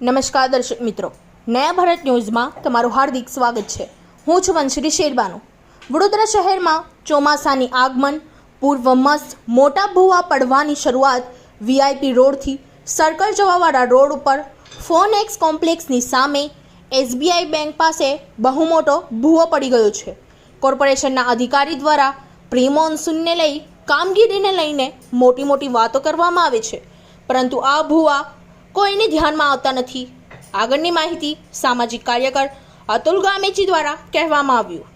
નમસ્કાર દર્શક મિત્રો. નયા ભારત ન્યૂઝમાં તમારું હાર્દિક સ્વાગત છે. હું છું વંશરી શેરબાનુ. વડોદરા શહેરમાં ચોમાસાની આગમન, પૂર્વ મસ્ત, મોટા ભૂવા પડવાની શરૂઆત વીઆઈપી રોડથી સર્કલ જવાવાળા રોડ ઉપર ફોન એક્સ કોમ્પ્લેક્સની સામે એસબીઆઈ બેંક પાસે બહુ મોટો ભૂવો પડી ગયો છે. કોર્પોરેશનના અધિકારી દ્વારા પ્રી મોન્સૂનને લઈ કામગીરીને લઈને મોટી મોટી વાતો કરવામાં આવે છે. પરંતુ આ ભૂવા કોઈને ધ્યાનમાં આવતા નથી. આગળની માહિતી સામાજિક કાર્યકર અતુલ ગામેચી દ્વારા કહેવામાં આવ્યું.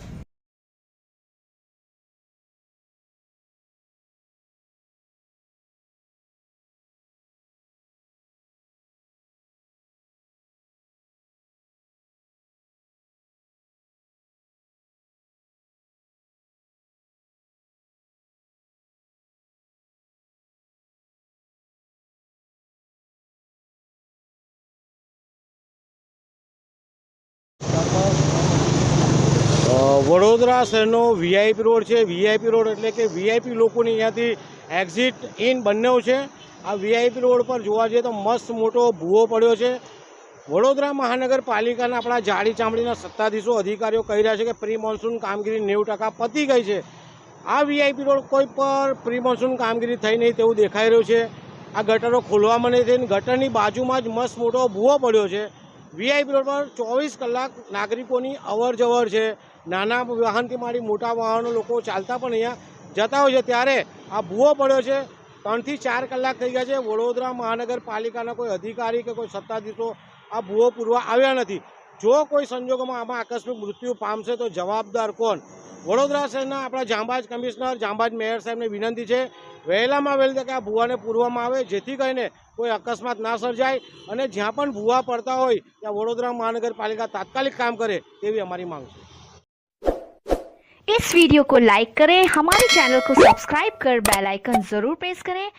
વડોદરા શહેરનો વીઆઈપી રોડ છે. વીઆઈપી રોડ એટલે કે વીઆઈપી લોકોની અહીંયાથી એક્ઝિટ ઇન બંને છે. આ વીઆઈપી રોડ પર જોવા જઈએ તો મસ્ત મોટો ભૂવો પડ્યો છે. વડોદરા મહાનગરપાલિકાના આપણા જાડી ચામડીના સત્તાધીશો અધિકારીઓ કહી રહ્યા છે કે પ્રી મોન્સૂન કામગીરી નેવું ટકા પતી ગઈ છે. આ વીઆઈપી રોડ કોઈ પર પ્રી મોન્સૂન કામગીરી થઈ નહીં તેવું દેખાઈ રહ્યું છે. આ ગટરો ખોલવામાં નહીં થઈને ગટરની બાજુમાં જ મસ્ત મોટો ભૂવો પડ્યો છે. વીઆઈપી રોડ પર ચોવીસ કલાક નાગરિકોની અવર જવર છે. નાના વાહનથી માંડી મોટા વાહનો લોકો ચાલતા પણ અહીંયા જતા હોય છે. ત્યારે આ ભૂવો પડ્યો છે. ત્રણથી ચાર કલાક થઈ ગયા છે. વડોદરા મહાનગરપાલિકાના કોઈ અધિકારી કે કોઈ સત્તાધીશો આ ભૂવો પૂરવા આવ્યા નથી. જો કોઈ સંજોગોમાં આમાં આકસ્મિક મૃત્યુ પામશે તો જવાબદાર કોણ? વડોદરા શહેરના આપણા જાંબાજ કમિશનર, જાંબાજ મેયર સાહેબને વિનંતી છે વહેલામાં વહેલી તકે આ ભૂવાને પૂરવામાં આવે જેથી કરીને કોઈ અકસ્માત ના સર્જાય અને જ્યાં પણ ભૂવા પડતા હોય ત્યાં વડોદરા મહાનગરપાલિકા તાત્કાલિક કામ કરે તેવી અમારી માંગ છે इस वीडियो को लाइक करें हमारे चैनल को सब्सक्राइब कर बेल आइकन जरूर प्रेस करें